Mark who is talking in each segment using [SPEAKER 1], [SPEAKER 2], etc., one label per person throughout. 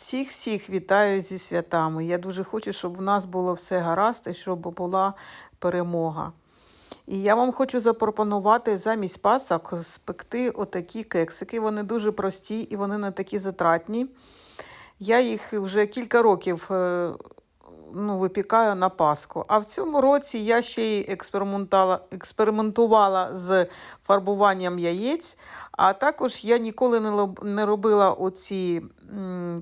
[SPEAKER 1] Всіх-всіх вітаю зі святами. Я дуже хочу, щоб в нас було все гаразд і щоб була перемога. І я вам хочу запропонувати замість пасок спекти отакі кексики. Вони дуже прості і вони не такі затратні. Я їх вже кілька років е, ну, випікаю на Пасху. А в цьому році я ще й експериментувала, з фарбуванням яєць, а також я ніколи не, робила оці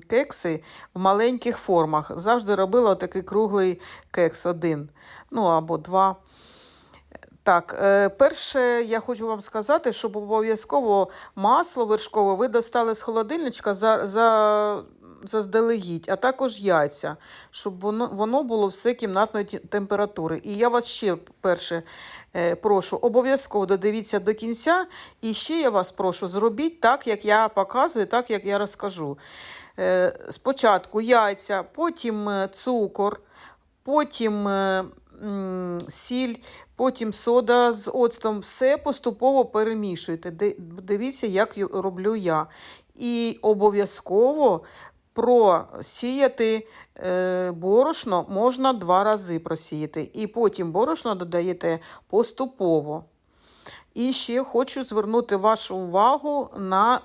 [SPEAKER 1] кекси в маленьких формах. Завжди робила такий круглий кекс один, ну або два. Так, е, перше, я хочу вам сказати, щоб обов'язково масло вершкове ви достали з холодильничка за, за, заздалегідь, а також яйця, щоб воно, воно було все кімнатної температури. І я вас ще перше е, прошу, обов'язково додивіться до кінця. І ще я вас прошу, зробіть так, як я показую, так, як я розкажу. Е, Спочатку яйця, потім е, цукор, потім сіль, потім сода з оцтом. Все поступово перемішуйте. Дивіться, як роблю я. І обов'язково просіяти е, борошно можна два рази просіяти. І потім борошно додаєте поступово. І ще хочу звернути вашу увагу на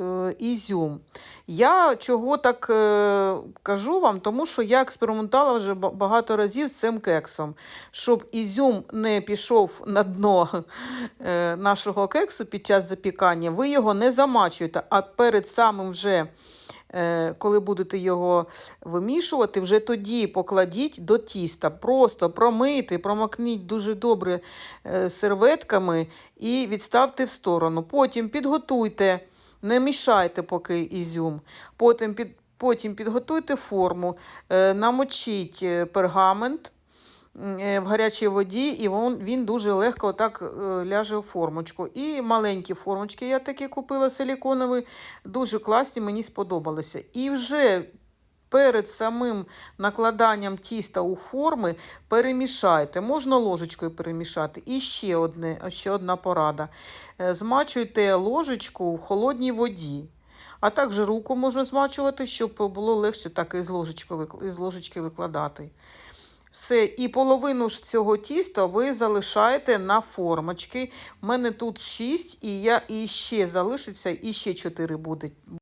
[SPEAKER 1] е, ізюм. Я чого так е, кажу вам, тому що я експериментувала вже багато разів з цим кексом. Щоб ізюм не пішов на дно нашого кексу під час запікання, ви його не замачуєте, а перед самим вже. Е, Коли будете його вимішувати, вже тоді покладіть до тіста. Просто промийте, промокніть дуже добре е, серветками і відставте в сторону. Потім підготуйте, не мішайте поки ізюм. Потім, під, потім підготуйте форму, е, намочіть пергамент в гарячій воді, і він, дуже легко так е, ляже в формочку. І маленькі формочки я такі купила силіконові, дуже класні, мені сподобалися. І вже перед самим накладанням тіста у форми перемішайте. Можна ложечкою перемішати. І ще, одне, ще одна порада. Е, Змачуйте ложечку в холодній воді. А також руку можна змачувати, щоб було легше так із ложечки викладати. Все, і половину ж цього тіста ви залишаєте на формочки. У мене тут 6, і я і ще залишиться, і ще 4 буде.